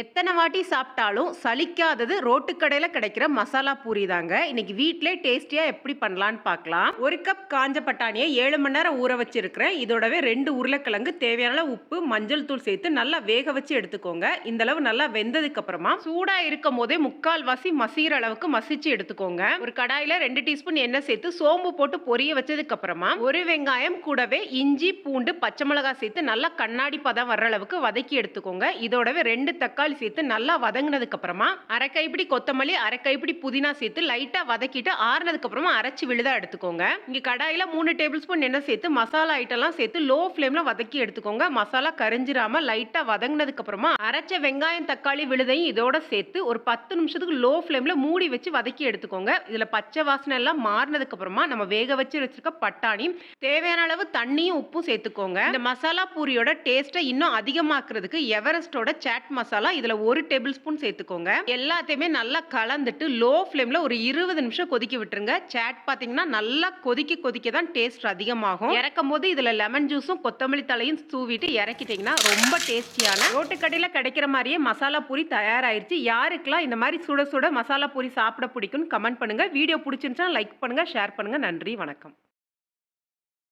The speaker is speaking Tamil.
எத்தனை வாட்டி சாப்பிட்டாலும் சலிக்காதது ரோட்டுக்கடையில் கிடைக்கிற மசாலா பூரி தாங்க. இன்னைக்கு வீட்டிலே டேஸ்டியாக எப்படி பண்ணலான்னு பார்க்கலாம் ஒரு கப் காஞ்ச பட்டாணியை ஏழு மணி நேரம் ஊற வச்சிருக்கிறேன். இதோடவே ரெண்டு உருளைக்கிழங்கு தேவையான அளவு உப்பு மஞ்சள் தூள் சேர்த்து நல்லா வேக வச்சு எடுத்துக்கோங்க. இந்த அளவு நல்லா வெந்ததுக்கு அப்புறமா சூடா இருக்கும் போதே முக்கால் வாசி மசிகிற அளவுக்கு மசிச்சு எடுத்துக்கோங்க. ஒரு கடாயில ரெண்டு டீஸ்பூன் எண்ணெய் சேர்த்து சோம்பு போட்டு பொரிய வச்சதுக்கு அப்புறமா ஒரு வெங்காயம் கூடவே இஞ்சி பூண்டு பச்சை மிளகாய் சேர்த்து நல்லா கண்ணாடி பதம் வர்ற அளவுக்கு வதக்கி எடுத்துக்கோங்க. இதோடவே ரெண்டு தக்காளி சேர்த்து நல்லா வதங்கினதுக்கு அப்புறமா அரை கைப்பிடி கொத்தமல்லி அரை கைப்பிடி புதினா சேர்த்து லைட்டா வதக்கிட்டு ஆறுனதுக்கு அப்புறமா அரைச்சு விழுதா எடுத்துக்கோங்க. இங்க கடாயில மூணு டேபிள் ஸ்பூன் எண்ணெய் சேர்த்து மசாலா ஐட்டம்லாம் சேர்த்து லோ ஃப்ளேம்ல வதக்கி எடுத்துக்கோங்க. மசாலா கரைஞ்சிராம லைட்டா வதங்கினதுக்கு அப்புறமா அரைச்ச வெங்காயம் தக்காளி விழுதையும் இதோட சேர்த்து ஒரு பத்து நிமிஷத்துக்கு லோ ஃப்ளேம்ல மூடி வச்சு வதக்கி எடுத்துக்கோங்க. இதுல பச்சை வாசனை எல்லாம் மாறினதுக்கு அப்புறமா நம்ம வேக வச்சு வச்சிருக்க பட்டாணி தேவையான அளவு தண்ணியும் உப்பும் சேர்த்துக்கோங்க. இந்த மசாலா பூரியோட டேஸ்ட்டை இன்னும் அதிகமாக்குறதுக்கு எவரெஸ்டோட சாட் மசாலா இதில் ஒரு டேபிள் ஸ்பூன் சேர்த்துக்கோங்க. எல்லாத்தையுமே நல்லா கலந்துட்டு லோ ஃப்ளேமில் ஒரு இருபது நிமிஷம் கொதிக்க விட்டுருங்க. சேட் பார்த்தீங்கன்னா நல்லா கொதிக்க கொதிக்க தான் டேஸ்ட் அதிகமாகும். இறக்கும் போது இதில் லெமன் ஜூஸும் கொத்தமல்லி தலையும் தூவிட்டு இறக்கிட்டீங்கன்னா ரொம்ப டேஸ்டியான ரோட்டுக்கடையில் கிடைக்கிற மாதிரியே மசாலா பூரி தயாராகிருச்சு யாருக்கெல்லாம் இந்த மாதிரி சுட சுட மசாலா பூரி சாப்பிட பிடிக்கும்னு கமெண்ட் பண்ணுங்கள் வீடியோ பிடிச்சிருந்துச்சா லைக் பண்ணுங்கள் ஷேர் பண்ணுங்கள் நன்றி வணக்கம்.